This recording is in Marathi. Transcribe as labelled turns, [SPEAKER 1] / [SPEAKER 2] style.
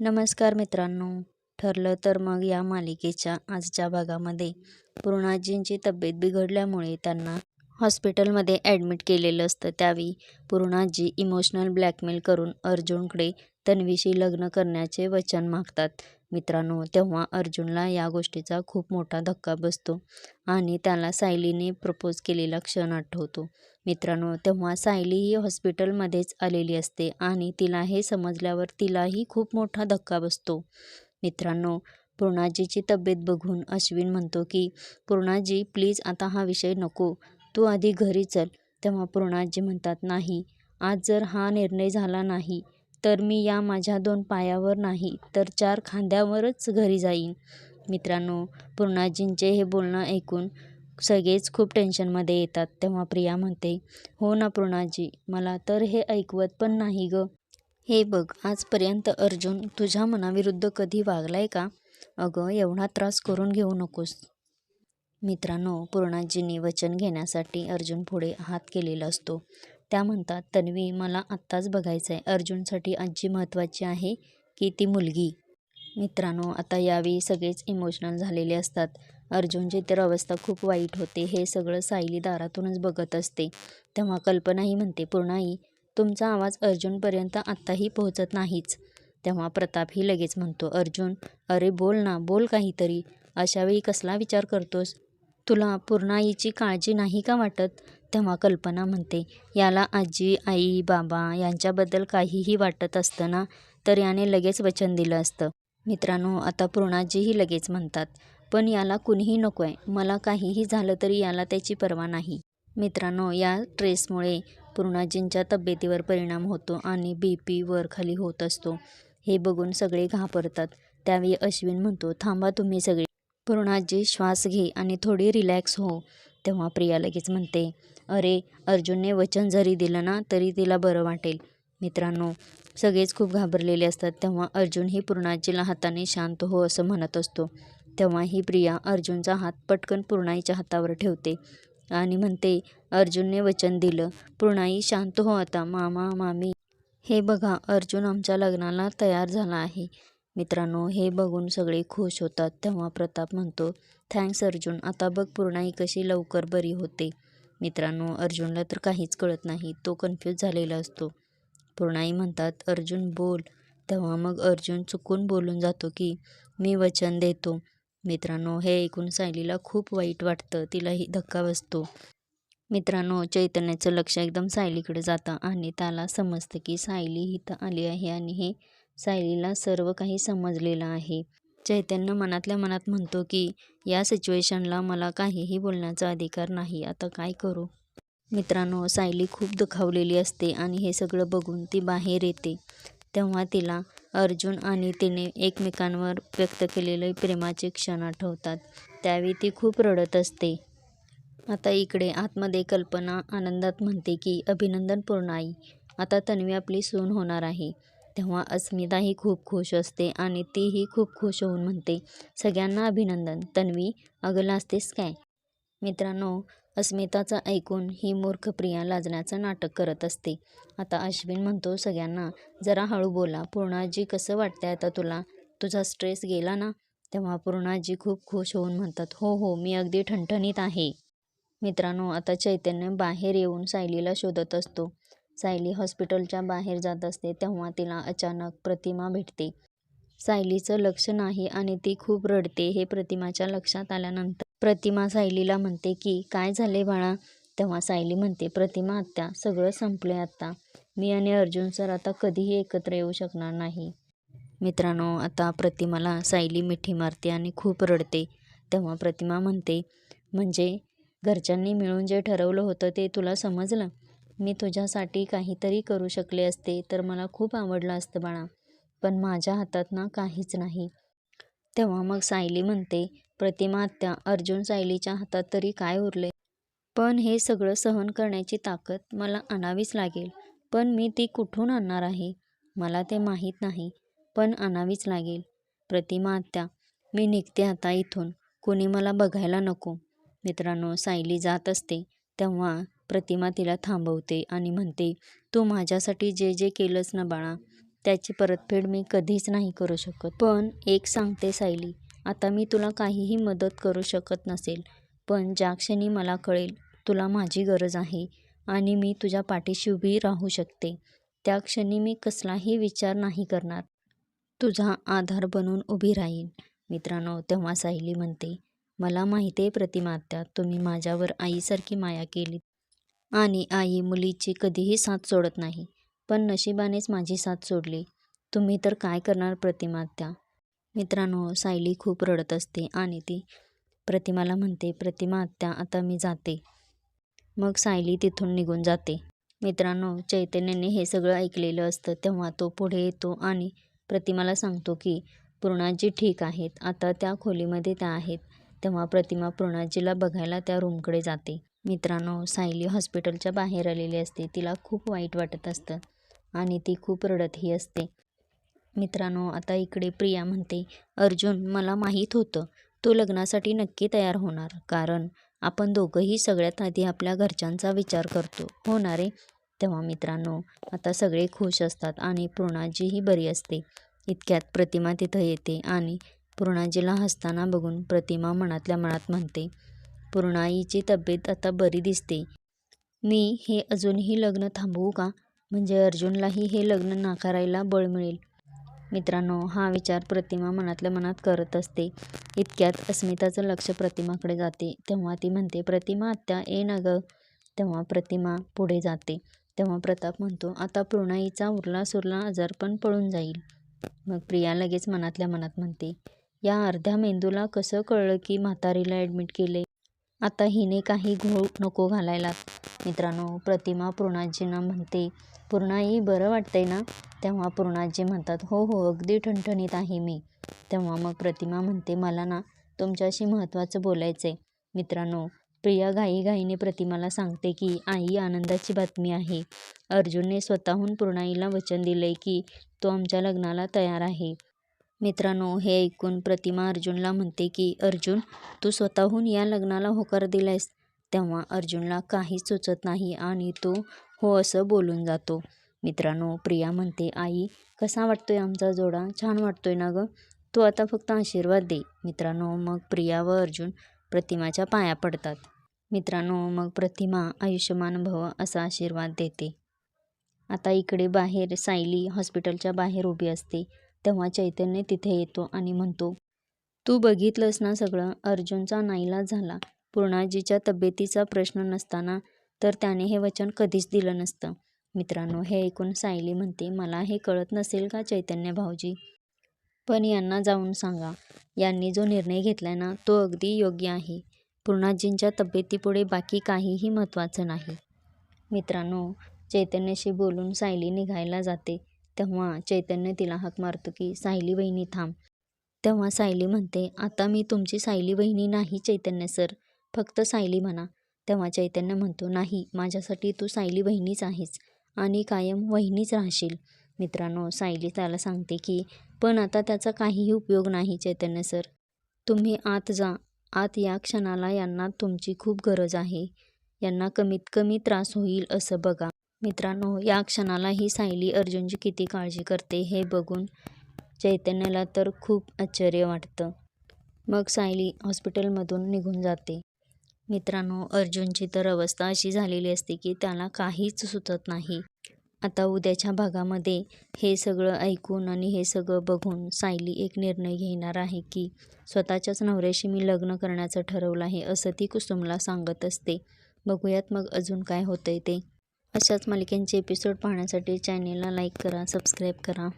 [SPEAKER 1] नमस्कार मित्रांनो. ठरलं तर मग या मालिकेच्या आजच्या भागामध्ये. पूर्णाजींची तब्येत बिघडल्यामुळे त्यांना हॉस्पिटलमध्ये ॲडमिट केलेलं असतं. त्यावेळी पूर्णाजी इमोशनल ब्लॅकमेल करून अर्जुनकडे तन्वीशी लग्न करण्याचे वचन मागतात. मित्रांनो तेव्हा अर्जुनला या गोष्टीचा खूप मोठा धक्का बसतो आणि त्याला सायलीने प्रपोज केलेला क्षण आठवतो. मित्रांनो तेव्हा सायली ही हॉस्पिटलमध्येच आलेली असते आणि तिला हे समजल्यावर तिलाही खूप मोठा धक्का बसतो. मित्रांनो पूर्णाजीची तब्येत बघून अश्विन म्हणतो की पूर्णाजी प्लीज आता हा विषय नको. तू आधी घरी चल. तेव्हा पूर्णाजी म्हणतात नाही. आज जर हा निर्णय झाला नाही तर मी या माझ्या दोन पायावर नाही तर चार खांद्यावरच घरी जाईन. मित्रांनो पूर्णाजींचे हे बोलणं ऐकून सगळेच खूप टेन्शनमध्ये येतात. तेव्हा प्रिया म्हणते हो ना पूर्णाजी मला तर हे ऐकवत पण नाही ग. हे बघ आजपर्यंत अर्जुन तुझ्या मनाविरुद्ध कधी वागलाय का? अगं एवढा त्रास करून घेऊ नकोस. मित्रांनो पूर्णाजींनी वचन घेण्यासाठी अर्जुन पुढे हात केलेला असतो. त्या म्हणतात तन्वी मला आत्ताच बघायचं आहे अर्जुनसाठी आजी महत्त्वाची आहे की ती मुलगी? मित्रांनो आता यावेळी सगळेच इमोशनल झालेले असतात. अर्जुनची तर अवस्था खूप वाईट होते. हे सगळं सायली दारातूनच बघत असते. तेव्हा कल्पनाही म्हणते पूर्णाई तुमचा आवाज अर्जुनपर्यंत आत्ताही पोहोचत नाहीच. तेव्हा प्रतापही लगेच म्हणतो अर्जुन अरे बोल ना बोल काहीतरी. अशावेळी कसला विचार करतोस? तुला पूर्णाईची काळजी नाही का वाटत? तेव्हा कल्पना म्हणते याला आजी आई बाबा यांच्याबद्दल काहीही वाटत असतं ना? तर याने लगेच वचन दिलं असतं. मित्रांनो आता पूर्णाजीही लगेच म्हणतात पण याला कुणीही नको आहे मला काहीही झालं तरी याला त्याची पर्वा नाही. मित्रांनो या स्ट्रेसमुळे पूर्णाजींच्या तब्येतीवर परिणाम होतो आणि बी पी वर खाली होत असतो. हे बघून सगळे घाबरतात. त्यावेळी अश्विन म्हणतो थांबा तुम्ही सगळे. पूर्णाजी श्वास घे आणि थोडी रिलॅक्स हो तेव्हा प्रिया लगेच म्हणते अरे अर्जुनने वचन जरी दिलं ना तरी तिला बरं वाटेल. मित्रांनो सगळेच खूप घाबरलेले असतात तेव्हा अर्जुन ही पूर्णाजीला हाताने शांत हो असं म्हणत असतो. तेव्हा ही प्रिया अर्जुनचा हात पटकन पूर्णाईच्या हातावर ठेवते आणि म्हणते अर्जुनने वचन दिलं. पूर्णाई शांत हो आता. मामा मामी. हे बघा अर्जुन आमच्या लग्नाला तयार झाला आहे. मित्रांनो हे बघून सगळे खुश होतात. तेव्हा प्रताप म्हणतो थँक्स अर्जुन आता बघ पूर्णाई कशी लवकर बरी होते. मित्रांनो अर्जुनला तर काहीच कळत नाही तो कन्फ्यूज झालेला असतो. पूर्णाई म्हणतात अर्जुन बोल. तेव्हा मग अर्जुन चुकून बोलून जातो की मी वचन देतो. मित्रांनो हे ऐकून सायलीला खूप वाईट वाटतं तिलाही धक्का बसतो. मित्रांनो चैतन्याचं लक्ष एकदम सायलीकडे जातं आणि त्याला समजतं की सायली इथं आली आहे आणि हे सायलीला सर्व काही समजलेलं आहे. चैतन्य मनातल्या मनात म्हणतो की या सिच्युएशनला मला काहीही बोलण्याचा अधिकार नाही आता काय करू? मित्रांनो सायली खूप दुखावलेली असते आणि हे सगळं बघून ती बाहेर येते. तेव्हा तिला अर्जुन आणि तिने एकमेकांवर व्यक्त केलेले प्रेमाचे क्षण आठवतात. त्यावेळी ती खूप रडत असते. आता इकडे आतमध्ये कल्पना आनंदात म्हणते की अभिनंदन पूर्ण आई आता तन्वी आपली सून होणार आहे. तेव्हा अस्मिताही खूप खुश असते आणि तीही खूप खुश होऊन म्हणते सगळ्यांना अभिनंदन तन्वी अगं लाजतेस काय? मित्रांनो अस्मिताचं ऐकून ही मूर्ख प्रिया लाजण्याचं नाटक करत असते. आता अश्विन म्हणतो सगळ्यांना जरा हळू बोला पूर्णाजी कसं वाटतंय आता तुला? तुझा स्ट्रेस गेला ना? तेव्हा पूर्णाजी खूप खुश होऊन म्हणतात हो हो मी अगदी ठणठणीत आहे. मित्रांनो आता चैतन्य बाहेर येऊन सायलीला शोधत असतो. सायली हॉस्पिटलच्या बाहेर जात असते तेव्हा तिला अचानक प्रतिमा भेटते. सायलीचं लक्ष नाही आणि ती खूप रडते हे प्रतिमाच्या लक्षात आल्यानंतर प्रतिमा सायलीला म्हणते की काय झाले बाळा? तेव्हा सायली म्हणते प्रतिमा आत्या सगळं संपले आत्ता. मी आणि अर्जुन सर आता कधीही एकत्र येऊ शकणार नाही. मित्रांनो आता प्रतिमाला सायली मिठी मारते आणि खूप रडते. तेव्हा प्रतिमा म्हणते म्हणजे घरच्यांनी मिळून जे ठरवलं होतं ते तुला समजलं? मी तुझ्यासाठी काहीतरी करू शकले असते तर मला खूप आवडलं असतं बाळा. पण माझ्या हातात ना काहीच नाही. तेव्हा मग सायली म्हणते प्रतिमा आत्या अर्जुन सायलीच्या हातात तरी काय उरले? पण हे सगळं सहन करण्याची ताकद मला आणावीच लागेल. पण मी ती कुठून आणणार आहे? मला ते माहीत नाही पण आणावीच लागेल. प्रतिमा आत्या मी निघते आता इथून. कोणी मला बघायला नको. मित्रांनो सायली जात असते तेव्हा प्रतिमा तिला थांबवते आणि म्हणते तू माझ्यासाठी जे जे केलंस ना बाळा त्याची परतफेड मी कधीच नाही करू शकत पण एक सांगते सायली आता मी तुला काहीही मदत करू शकत नसेल पण ज्या क्षणी मला कळेल तुला माझी गरज आहे आणि मी तुझ्या पाठीशी उभी राहू शकते. त्या क्षणी मी कसलाही विचार नाही करणार. तुझा आधार बनून उभी राहीन मित्रांनो तेव्हा सायली म्हणते मला माहिती आहे प्रतिमात्या तुम्ही माझ्यावर आईसारखी माया केली आणि आई मुलीची कधीही साथ सोडत नाही. पण नशिबानेच माझी साथ सोडली. तुम्ही तर काय करणार प्रतिमात्या मित्रांनो सायली खूप रडत असते आणि ती प्रतिमाला म्हणते प्रतिमा आत्या आता मी जाते. मग सायली तिथून निघून जाते. मित्रांनो चैतन्याने हे सगळं ऐकलेलं असतं तेव्हा तो पुढे येतो आणि प्रतिमाला सांगतो की पूर्णाजी ठीक आहेत. आता त्या खोलीमध्ये त्या आहेत. तेव्हा प्रतिमा पूर्णाजीला बघायला त्या रूमकडे जाते. मित्रांनो सायली हॉस्पिटलच्या बाहेर आलेली असते. तिला खूप वाईट वाटत असतं आणि ती खूप रडतही असते. मित्रांनो आता इकडे प्रिया म्हणते अर्जुन मला माहीत होतं तो लग्नासाठी नक्की तयार होणार कारण आपण दोघंही सगळ्यात आधी आपल्या घरच्यांचा विचार करतो. होणार रे तेव्हा मित्रांनो आता सगळे खुश असतात आणि पूर्णाजीही बरी असते. इतक्यात प्रतिमा तिथं येते आणि पूर्णाजीला हसताना बघून प्रतिमा मनातल्या मनात म्हणते पूर्णाईची तब्येत आता बरी दिसते. मी हे अजूनही लग्न थांबवू का? म्हणजे अर्जुनलाही हे लग्न नाकारायला बळ मिळेल. मित्रांनो हा विचार प्रतिमा मनातल्या मनात करत असते. इतक्यात अस्मिताचं लक्ष प्रतिमाकडे जाते. तेव्हा ती म्हणते प्रतिमा आत्या ये ना गं. तेव्हा प्रतिमा पुढे जाते. तेव्हा प्रताप म्हणतो आता पूर्णाईचा उरला सुरला आजार पण पळून जाईल. मग प्रिया लगेच मनातल्या मनात म्हणते या अर्ध्या मेंदूला कसं कळलं की म्हातारीला ॲडमिट केले आता हिने काही घोळ नको घालायला मित्रांनो प्रतिमा पूर्णाजींना म्हणते पूर्णाई बरं वाटतंय ना? तेव्हा पूर्णाजी म्हणतात हो हो अगदी ठणठणीत आहे मी. तेव्हा मग प्रतिमा म्हणते मला ना तुमच्याशी महत्त्वाचं बोलायचं आहे मित्रांनो प्रिया घाईघाईने प्रतिमाला सांगते की आई आनंदाची बातमी आहे. अर्जुनने स्वतःहून पूर्णाईला वचन दिले की तो आमच्या लग्नाला तयार आहे. मित्रांनो हे ऐकून प्रतिमा अर्जुनला म्हणते की अर्जुन तू स्वतःहून या लग्नाला होकार दिलायस. तेव्हा अर्जुनला काहीच सुचत नाही आणि तो हो असं बोलून जातो. मित्रांनो प्रिया म्हणते आई कसा वाटतोय आमचा जोडा? छान वाटतोय ना गं? तू आता फक्त आशीर्वाद दे. मित्रांनो मग प्रिया व अर्जुन प्रतिमाच्या पाया पडतात. मित्रांनो मग प्रतिमा आयुष्यमान भव असा आशीर्वाद देते. आता इकडे बाहेर सायली हॉस्पिटलच्या बाहेर उभी असते. तेव्हा चैतन्य तिथे येतो आणि म्हणतो तू बघितलंस ना सगळं? अर्जुनचा नाईलाज झाला. पूर्णाजीच्या तब्येतीचा प्रश्न नसताना तर त्याने हे वचन कधीच दिलं नसतं. मित्रांनो हे ऐकून सायली म्हणते मला हे कळत नसेल का चैतन्य भाऊजी? पण यांना जाऊन सांगा. यांनी जो निर्णय घेतलाय ना तो अगदी योग्य आहे. पूर्णाजींच्या तब्येतीपुढे बाकी काहीही महत्त्वाचं नाही. मित्रांनो चैतन्याशी बोलून सायली निघायला जाते. तेव्हा चैतन्य तिला हाक मारतो की सायली वहिनी थांब. तेव्हा सायली म्हणते आता मी तुमची सायली वहिनी नाही चैतन्य सर. फक्त सायली म्हणा. तेव्हा चैतन्य म्हणतो नाही माझ्यासाठी तू सायली वहिनीच आहेस आणि कायम वहिनीच राहशील. मित्रांनो सायली त्याला सांगते की पण आता त्याचा काहीही उपयोग नाही चैतन्य सर. तुम्ही आत जा. आत या क्षणाला यांना तुमची खूप गरज आहे. यांना कमीत कमी त्रास होईल असं बघा. मित्रांनो या क्षणाला ही सायली अर्जुनची किती काळजी करते हे बघून चैतन्याला तर खूप आश्चर्य वाटतं. मग सायली हॉस्पिटलमधून निघून जाते. मित्रांनो अर्जुनची तर अवस्था अशी झालेली असते की त्याला काहीच सुचत नाही. आता उद्याच्या भागामध्ये हे सगळं ऐकून आणि हे सगळं बघून सायली एक निर्णय घेणार आहे की स्वतःच्याच नवऱ्याशी मी लग्न करण्याचं ठरवलं आहे असं ती कुसुमला सांगत असते. बघूयात मग अजून काय होतंय ते. अशाच मालिकांचे एपिसोड पाहण्यासाठी चॅनेलला लाईक करा सबस्क्राईब करा.